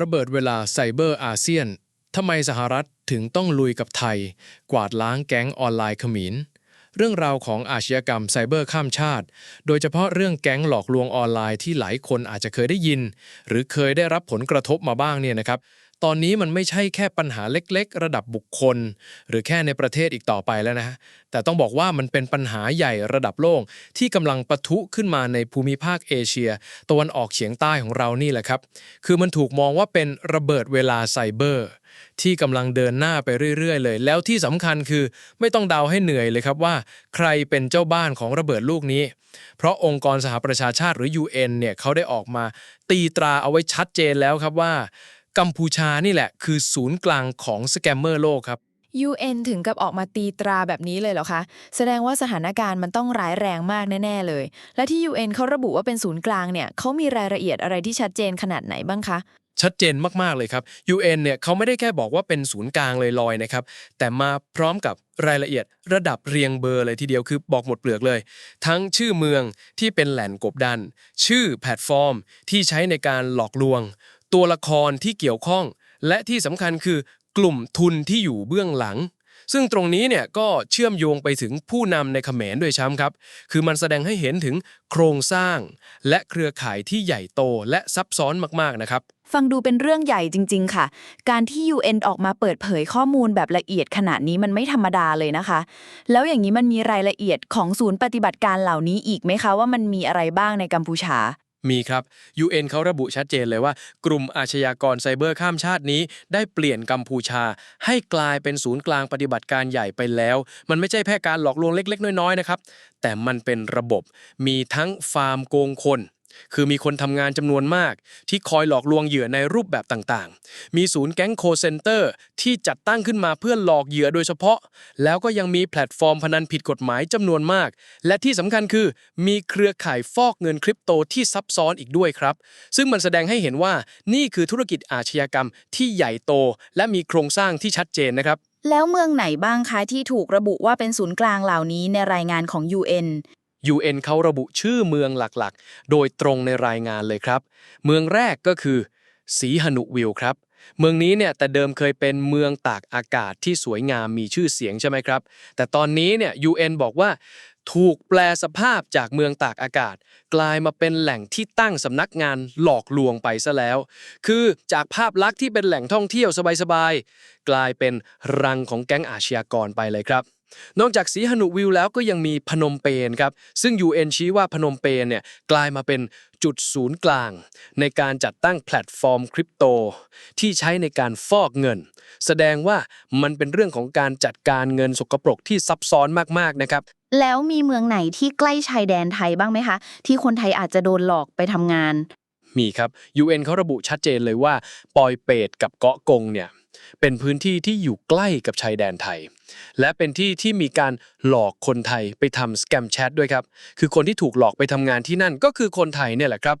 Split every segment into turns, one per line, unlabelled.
ระเบิดเวลาไซเบอร์อาเซียนทำไมสหรัฐถึงต้องลุยกับไทย กวาดล้างแก๊งออนไลน์ขมินเรื่องราวของอาชญากรรมไซเบอร์ข้ามชาติ โดยเฉพาะเรื่องแก๊งหลอกลวงออนไลน์ที่หลายคนอาจจะเคยได้ยิน หรือเคยได้รับผลกระทบมาบ้างเนี่ยนะครับ ตอนนี้มันไม่ใช่แค่ปัญหาเล็กๆ ระดับบุคคล หรือแค่ในประเทศอีกต่อไปแล้วนะแต่ต้องบอกว่ามันเป็นปัญหาใหญ่ระดับโลก ที่กำลังปะทุขึ้นมาในภูมิภาคเอเชียตะวันออกเฉียงใต้ของเรานี่แหละครับ คือมันถูกมองว่าเป็นระเบิดเวลาไซเบอร์ ที่กำลังเดินหน้าไปเรื่อยๆ เลย แล้วที่สำคัญคือไม่ต้องเดาให้เหนื่อยเลยครับว่า ใครเป็นเจ้าบ้านของระเบิดลูกนี้ เพราะองค์กรสหประชาชาติหรือ UN เนี่ยเขาได้ออกมาตีตราเอาไว้ชัดเจนแล้วครับว่า กัมพูชานี่แหละ คือศูนย์กลางของสแกมเมอร์โลกครับ
UN ถึงกับออกมาตีตราแบบนี้เลยเหรอคะ แสดงว่าสถานการณ์มันต้องร้ายแรงมากแน่ ๆ เลย และที่ UN เขาระบุว่าเป็นศูนย์กลางเนี่ยเขามีรายละเอียดอะไรที่ชัดเจนขนาดไหนบ้างคะ
ชัดเจนมาก ๆ เลยครับ UN เนี่ยเขาไม่ได้แค่บอกว่าเป็นศูนย์กลางลอยๆนะครับ แต่มาพร้อมกับรายละเอียดระดับเรียงเบอร์เลยทีเดียวคือบอกหมดเปลือกเลย ทั้งชื่อเมืองที่เป็นแหล่งกบดัน ชื่อแพลตฟอร์มที่ใช้ในการหลอกลวง ตัวละครที่เกี่ยวข้อง และที่สำคัญคือกลุ่มทุนที่อยู่เบื้องหลัง ซึ่งตรงนี้เนี่ยก็เชื่อมโยงไปถึงผู้นำในเขมรด้วยช้ำครับ คือมันแสดงให้เห็นถึงโครงสร้าง และเครือข่ายที่ใหญ่โตและซับซ้อนมากๆนะครับ
ฟังดูเป็นเรื่องใหญ่จริง ๆ ค่ะ การที่ UN ออกมาเปิดเผยข้อมูลแบบละเอียดขนาดนี้มันไม่ธรรมดาเลยนะคะ แล้วอย่างนี้มันมีรายละเอียดของศูนย์ปฏิบัติการเหล่านี้อีกไหมคะว่ามันมีอะไรบ้างในกัมพูชา
มีครับ UN เขาระบุชัดเจนเลยว่า กลุ่มอาชญากรไซเบอร์ข้ามชาตินี้ ได้เปลี่ยนกัมพูชา ให้กลายเป็นศูนย์กลางปฏิบัติการใหญ่ไปแล้ว มันไม่ใช่แค่การหลอกลวงเล็ก ๆ น้อยๆนะครับแต่มันเป็นระบบ มีทั้งฟาร์มโกงคน คือมีคนทำงานจำนวนมาก ที่คอยหลอกลวงเหยื่อในรูปแบบต่างๆ มีศูนย์แก๊งโคเซนเตอร์ที่จัดตั้งขึ้นมาเพื่อหลอกเหยื่อโดยเฉพาะ แล้วก็ยังมีแพลตฟอร์มพนันผิดกฎหมายจำนวนมาก และที่สำคัญคือมีเครือข่ายฟอกเงินคริปโตที่ซับซ้อนอีกด้วยครับ ซึ่งมันแสดงให้เห็นว่านี่คือธุรกิจอาชญากรรมที่ใหญ่โต และมีโครงสร้างที่ชัดเจนนะครับ
แล้วเมืองไหนบ้างคะที่ถูกระบุว่าเป็นศูนย์กลางเหล่านี้ในรายงานของ UN
UN เขาระบุชื่อเมืองหลักๆ โดยตรงในรายงานเลยครับ เมืองแรกก็คือสีหนุวิวครับ เมืองนี้เนี่ยแต่เดิมเคยเป็นเมืองตากอากาศที่สวยงามมีชื่อเสียงใช่ไหมครับ แต่ตอนนี้เนี่ย UN บอกว่าถูกแปลสภาพจากเมืองตากอากาศ กลายมาเป็นแหล่งที่ตั้งสำนักงานหลอกลวงไปซะแล้ว คือจากภาพลักษณ์ที่เป็นแหล่งท่องเที่ยวสบายๆ กลายเป็นรังของแก๊งอาชญากรไปเลยครับ นอกจากสีหนุวิวแล้วก็ยังมีพนมเปญครับ ซึ่ง UN ชี้ว่าพนมเปญเนี่ยกลายมาเป็นจุดศูนย์กลาง ในการจัดตั้งแพลตฟอร์มคริปโต ที่ใช้ในการฟอกเงิน แสดงว่ามันเป็นเรื่องของการจัดการเงินสกปรกที่ซับซ้อนมากๆนะครับ
แล้วมีเมืองไหนที่ใกล้ชายแดนไทยบ้างไหมคะ ที่คนไทยอาจจะโดนหลอกไปทำงาน
มีครับ UN เขาระบุชัดเจนเลยว่า ปอยเปตกับเกาะกงเนี่ยเป็นพื้นที่ที่อยู่ใกล้กับชายแดนไทยและเป็นที่ที่มีการหลอกคนไทยไปทำสแกมแชทด้วยครับ คือคนที่ถูกหลอกไปทำงานที่นั่นก็คือคนไทยเนี่ยแหละครับ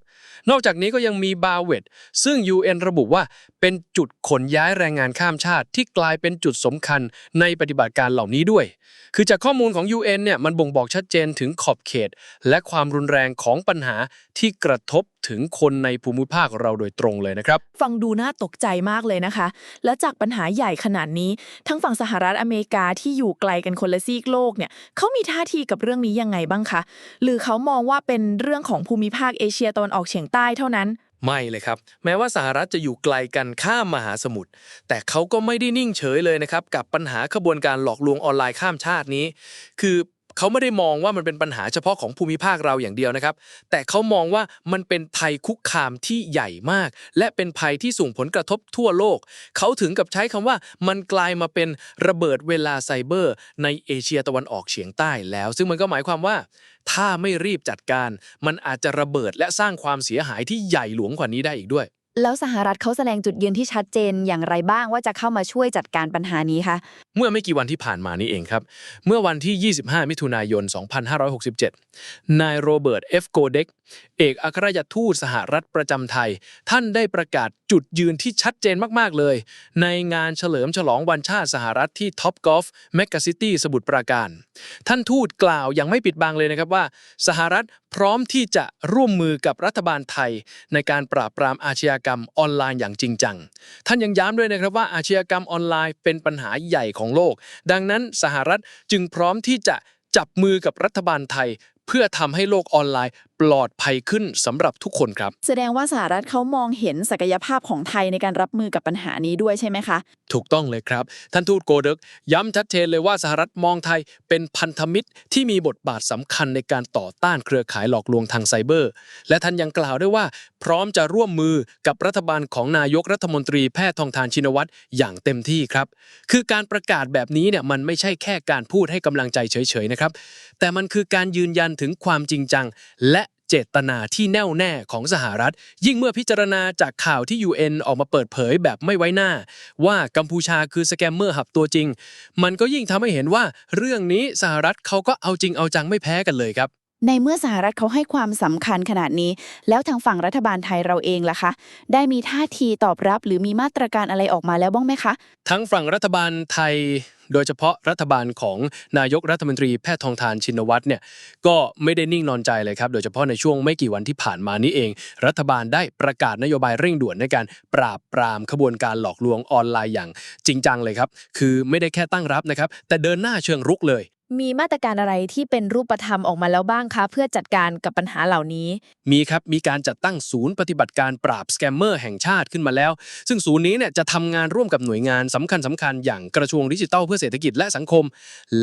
นอกจากนี้ก็ยังมีบาเวตซึ่ง UN ระบุว่าเป็นจุดขนย้ายแรงงานข้ามชาติที่กลายเป็นจุดสำคัญในปฏิบัติการเหล่านี้ด้วย คือจากข้อมูลของ UN เนี่ยมันบ่งบอกชัดเจนถึงขอบเขต และความรุนแรงของปัญหาที่กระทบถึงคนในภูมิภาคเราโดยตรงเลยนะครับ
ฟังดูน่าตกใจมากเลยนะคะ และจากปัญหาใหญ่ขนาดนี้ ทั้งฝั่งสหรัฐอเมริกากาที่อยู่ไกลกันคนละซีกโลกเนี่ยเขามีท่าทีกับเรื่องนี้ยังไงบ้างคะ หรือเขามองว่าเป็นเรื่องของภูมิภาคเอเชียตะวันออกเฉียงใต้เท่านั้น
ไม่เลยครับ แม้ว่าสหรัฐจะอยู่ไกลกันข้ามมหาสมุทรแต่เขาก็ไม่ได้นิ่งเฉยเลยนะครับกับปัญหาขบวนการหลอกลวงออนไลน์ข้ามชาตินี้ คือ เขาไม่ได้มองว่ามันเป็นปัญหาเฉพาะของภูมิภาคเราอย่างเดียวนะครับ แต่เขามองว่ามันเป็นภัยคุกคามที่ใหญ่มาก และเป็นภัยที่ส่งผลกระทบทั่วโลก เขาถึงกับใช้คำว่ามันกลายมาเป็นระเบิดเวลาไซเบอร์ ในเอเชียตะวันออกเฉียงใต้แล้ว ซึ่งมันก็หมายความว่า ถ้าไม่รีบจัดการ มันอาจจะระเบิดและสร้างความเสียหายที่ใหญ่หลวงกว่านี้ได้อีกด้วย
แล้วสหรัฐเขาแสดงจุดยืนที่ชัดเจนอย่างไรบ้างว่าจะเข้ามาช่วยจัดการปัญหานี้คะ
เมื่อไม่กี่วันที่ผ่านมานี้เองครับ เมื่อวันที่ 25 มิถุนายน 2567 นายโรเบิร์ต เอฟโกเด็ก เอกอัครราชทูตสหรัฐประจำไทย ท่านได้ประกาศจุดยืนที่ชัดเจนมาก ๆ เลย ในงานเฉลิมฉลองวันชาติสหรัฐที่ท็อปกอล์ฟแมกกาซิตี้สมุทรปราการ ท่านทูตกล่าวอย่างไม่ปิดบังเลยนะครับว่า สหรัฐพร้อมที่จะร่วมมือกับรัฐบาลไทย ในการปราบปรามอาชญากรรมกรรมออนไลน์อย่างจริงจัง ท่านยังย้ำด้วยนะครับว่าอาชญากรรมออนไลน์เป็นปัญหาใหญ่ของโลก ดังนั้นสหรัฐจึงพร้อมที่จะจับมือกับรัฐบาลไทย เพื่อทำให้โลกออนไลน์ปลอดภัยขึ้นสำหรับทุกคนครับ
แสดงว่าสหรัฐเขามองเห็นศักยภาพของไทยในการรับมือกับปัญหานี้ด้วยใช่ไหมคะ
ถูกต้องเลยครับ ท่านทูตโกเดกย้ำชัดเจนเลยว่าสหรัฐมองไทยเป็นพันธมิตรที่มีบทบาทสำคัญในการต่อต้านเครือข่ายหลอกลวงทางไซเบอร์ และท่านยังกล่าวด้วยว่า พร้อมจะร่วมมือกับรัฐบาลของนายกรัฐมนตรีแพทย์ทองทานชินวัตรอย่างเต็มที่ครับ คือการประกาศแบบนี้เนี่ยมันไม่ใช่แค่การพูดให้กำลังใจเฉยๆนะครับแต่มันคือการยืนยันถึงความจริงจัง และเจตนาที่แน่วแน่ของสหรัฐ ยิ่งเมื่อพิจารณาจากข่าวที่ UN ออกมาเปิดเผยแบบไม่ไว้หน้า ว่ากัมพูชาคือสแกมเมอร์หับตัวจริง มันก็ยิ่งทำให้เห็นว่า เรื่องนี้สหรัฐเขาก็เอาจริงเอาจังไม่แพ้กันเลยครับ
ในเมื่อสหรัฐเขาให้ความสำคัญขนาดนี้ แล้วทางฝั่งรัฐบาลไทยเราเองล่ะคะ ได้มีท่าทีตอบรับหรือมีมาตรการอะไรออกมาแล้วบ้างไหมคะ
ทั้งฝั่งรัฐบาลไทย โดยเฉพาะรัฐบาลของนายกรัฐมนตรีแพทย์ทองทานชินวัตรเนี่ยก็ไม่ได้นิ่งนอนใจเลยครับ โดยเฉพาะในช่วงไม่กี่วันที่ผ่านมานี้เอง รัฐบาลได้ประกาศนโยบายเร่งด่วนในการปราบปรามขบวนการหลอกลวงออนไลน์อย่างจริงจังเลยครับคือไม่ได้แค่ตั้งรับนะครับแต่เดินหน้าเชิงรุกเลย
มีมาตรการอะไรที่เป็นรูปธรรมออกมาแล้วบ้างคะ เพื่อจัดการกับปัญหาเหล่านี้
มีครับ มีการจัดตั้งศูนย์ปฏิบัติการปราบสแกมเมอร์แห่งชาติขึ้นมาแล้ว ซึ่งศูนย์นี้เนี่ยจะทำงานร่วมกับหน่วยงานสำคัญสำคัญอย่างกระทรวงดิจิทัลเพื่อเศรษฐกิจและสังคม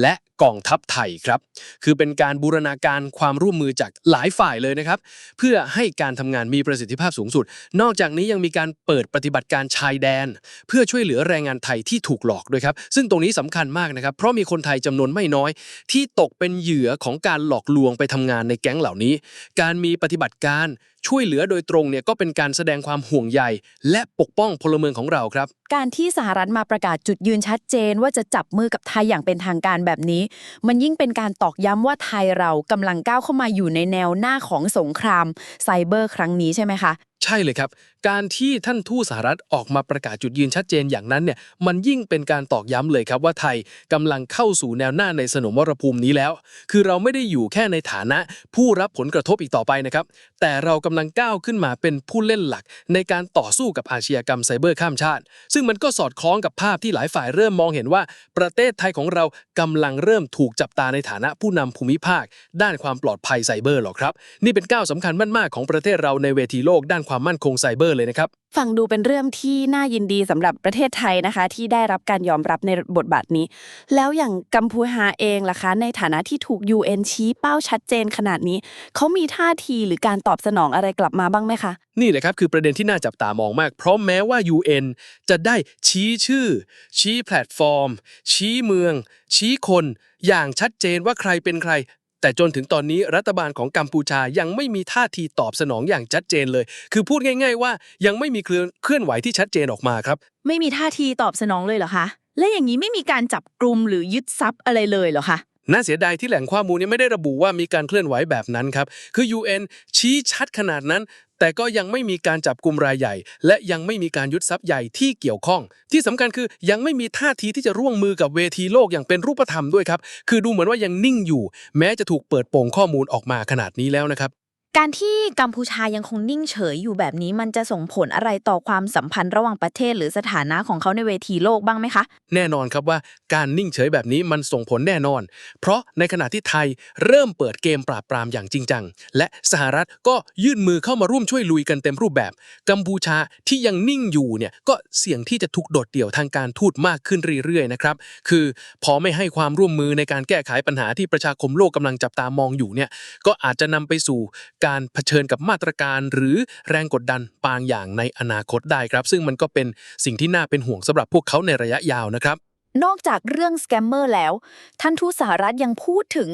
และกองทัพไทยครับ คือเป็นการบูรณาการความร่วมมือจากหลายฝ่ายเลยนะครับ เพื่อให้การทำงานมีประสิทธิภาพสูงสุด นอกจากนี้ยังมีการเปิดปฏิบัติการชายแดน เพื่อช่วยเหลือแรงงานไทยที่ถูกหลอกด้วยครับ ซึ่งตรงนี้สำคัญมากนะครับ เพราะมีคนไทยจำนวนไม่น้อยที่ตกเป็นเหยื่อของการหลอกลวงไปทำงานในแก๊งเหล่านี้ การมีปฏิบัติการ ช่วยเหลือโดยตรงเนี่ยก็เป็นการแสดงความห่วงใยและปกป้องพลเมืองของเราครับ
การที่สหรัฐมาประกาศจุดยืนชัดเจนว่าจะจับมือกับไทยอย่างเป็นทางการแบบนี้ มันยิ่งเป็นการตอกย้ำว่าไทยเรากำลังก้าวเข้ามาอยู่ในแนวหน้าของสงครามไซเบอร์ครั้งนี้ใช่ไหมคะ
ใช่เลยครับ การที่ท่านทูตสหรัฐออกมาประกาศจุดยืนชัดเจนอย่างนั้นเนี่ย มันยิ่งเป็นการตอกย้ำเลยครับว่าไทยกำลังเข้าสู่แนวหน้าในสนมวรภูมินี้แล้ว คือเราไม่ได้อยู่แค่ในฐานะผู้รับผลกระทบอีกต่อไปนะครับ แต่เรากำลังก้าวขึ้นมาเป็นผู้เล่นหลัก ในการต่อสู้กับอาชญากรรมไซเบอร์ข้ามชาติ ซึ่งมันก็สอดคล้องกับภาพที่หลายฝ่ายเริ่มมองเห็นว่า ประเทศไทยของเรากำลังเริ่มถูกจับตาในฐานะผู้นำภูมิภาค ด้านความปลอดภัยไซเบอร์หรอครับ นี่เป็นก้าวสำคัญมากๆของประเทศเราในเวทีโลกด้านความมั่นคงไซเบอร์เลยนะครับ
ฟังดูเป็นเรื่องที่น่ายินดีสำหรับประเทศไทยนะคะ ที่ได้รับการยอมรับในบทบาทนี้ แล้วอย่างกัมพูชาเองล่ะคะ ในฐานะที่ถูก UN ชี้เป้าชัดเจนขนาดนี้ เขามีท่าทีหรือการตอบสนองอะไรกลับมาบ้างไหมคะ
นี่แหละครับคือประเด็นที่น่าจับตามองมาก เพราะแม้ว่า UN จะได้ชี้ชื่อ ชี้แพลตฟอร์ม ชี้เมือง ชี้คน อย่างชัดเจนว่าใครเป็นใคร แต่จนถึงตอนนี้รัฐบาลของกัมพูชายังไม่มีท่าทีตอบสนองอย่างชัดเจนเลย คือพูดง่าย ๆ ว่ายังไม่มีเคลื่อนเคลื่อนไหวที่ชัดเจนออกมาครับ
ไม่มีท่าทีตอบสนองเลยเหรอคะ และอย่างนี้ไม่มีการจับกลุ่มหรือยึดทรัพย์อะไรเลยเหรอคะ
น่าเสียดายที่แหล่งข้อมูลเนี่ยไม่ได้ระบุว่ามีการเคลื่อนไหวแบบนั้นครับ คือ UN ชี้ชัดขนาดนั้น แต่ก็ยังไม่มีการจับกลุ่มรายใหญ่ และยังไม่มีการยึดทรัพย์ใหญ่ที่เกี่ยวข้อง ที่สำคัญคือยังไม่มีท่าทีที่จะร่วมมือกับเวทีโลกอย่างเป็นรูปธรรมด้วยครับ คือดูเหมือนว่ายังนิ่งอยู่ แม้จะถูกเปิดโปงข้อมูลออกมาขนาดนี้แล้วนะครับ
การที่กัมพูชายังคงนิ่งเฉยอยู่แบบนี้มันจะส่งผลอะไรต่อความสัมพันธ์ระหว่างประเทศ หรือสถานะของเขาในเวทีโลกบ้างไหมคะ
แน่นอนครับว่าการนิ่งเฉยแบบนี้มันส่งผลแน่นอน เพราะในขณะที่ไทยเริ่มเปิดเกมปราบปรามอย่างจริงจัง และสหรัฐก็ยื่นมือเข้ามาร่วมช่วยลุยกันเต็มรูปแบบ กัมพูชาที่ยังนิ่งอยู่เนี่ยก็เสี่ยงที่จะถูกโดดเดี่ยวทางการทูตมากขึ้นเรื่อยๆนะครับคือพอไม่ให้ความร่วมมือในการแก้ไขปัญหาที่ประชาคมโลกกำลังจับตามองอยู่เนี่ยก็อาจจะนำไปสู่การเผชิญกับมาตรการหรือแรงกดดันบางอย่างในอนาคตได้ครับ ซึ่งมันก็เป็นสิ่งที่น่าเป็นห่วงสำหรับพวกเขาในระยะยาวนะครับ
นอกจากเรื่องสแกมเมอร์แล้ว ท่านทูตสหรัฐยังพูดถึง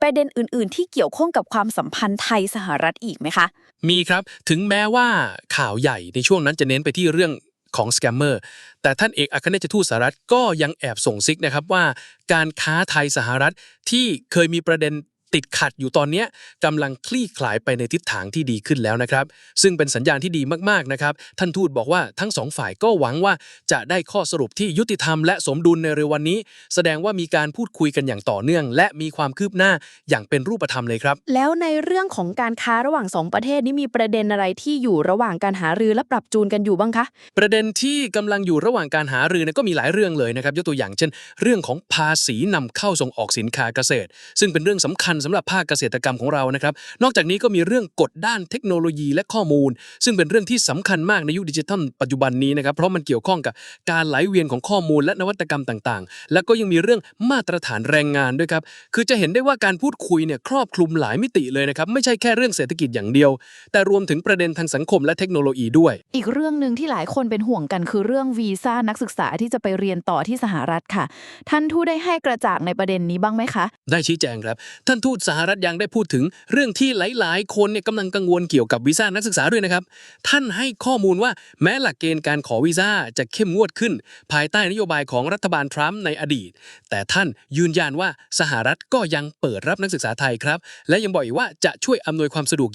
ประเด็นอื่น ๆ ที่เกี่ยวข้องกับความสัมพันธ์ไทยสหรัฐอีกไหมคะ
มีครับ ถึงแม้ว่าข่าวใหญ่ในช่วงนั้นจะเน้นไปที่เรื่องของสแกมเมอร์ แต่ท่านเอกอัครราชทูตสหรัฐก็ยังแอบส่งซิกนะครับว่า การค้าไทยสหรัฐที่เคยมีประเด็น ติดขัดอยู่ตอนเนี้ยกำลังคลี่คลายไปในทิศทางที่ดีขึ้นแล้วนะครับ ซึ่งเป็นสัญญาณที่ดีมากๆนะครับ ท่านทูตบอกว่าทั้งสองฝ่ายก็หวังว่าจะได้ข้อสรุปที่ยุติธรรมและสมดุลในเร็ววันนี้ แสดงว่ามีการพูดคุยกันอย่างต่อเนื่อง และมีความคืบหน้าอย่างเป็นรูปธรรมเลยครับ
แล้วในเรื่องของการค้าระหว่างสองประเทศนี้มีประเด็นอะไรที่อยู่ระหว่างการหารือและปรับจูนกันอยู่บ้างคะ
ประเด็นที่กำลังอยู่ระหว่างการหารือเนยก็มีหลายเรื่องเลยนะครับยกตัวอย่างเช่น เรื่องของภาษีนำเข้าส่งออกสินค้าเกษตร ซึ่งเป็นเรื่องสำคัญสำหรับภาคเกษตรกรรมของเรานะครับ นอกจากนี้ก็มีเรื่องกฎด้านเทคโนโลยีและข้อมูล ซึ่งเป็นเรื่องที่สำคัญมากในยุคดิจิทัลปัจจุบันนี้นะครับเพราะมันเกี่ยวข้องกับการไหลเวียนของข้อมูลและนวัตกรรมต่างๆ แล้วก็ยังมีเรื่องมาตรฐานแรงงานด้วยครับคือจะเห็นได้ว่าการพูดคุยเนี่ยครอบคลุมหลายมิติเลยนะครับไม่ใช่แค่เรื่องเศรษฐกิจอย่างเดียว แต่รวมถึงประเด็นทางสังคมและเทคโนโลยีด้วย
อีกเรื่องหนึ่งที่หลายคนเป็นห่วงกันคือเรื่องวีซ่านักศึกษาที่จะไปเรียนต่อที่สหรัฐค่ะ ท่านทูตได้ให้กระจ่างในประเด็นนี้บ้างไหมคะ
ได้ชี้แจงครับ ท่านทูตสหรัฐยังได้พูดถึงเรื่องที่หลาย ๆ คนเนี่ยกำลังกังวลเกี่ยวกับวีซ่านักศึกษาด้วยนะครับ ท่านให้ข้อมูลว่าแม้หลักเกณฑ์การขอวีซ่าจะเข้มงวดขึ้น ภายใต้นโยบายของรัฐบาลทรัมป์ในอดีต แต่ท่านยืนยันว่าสหรัฐก็ยังเปิดรับนักศึกษาไทยครับ และยังบอกอีกว่าจะช่วยอำนวยความสะดวกอย่าง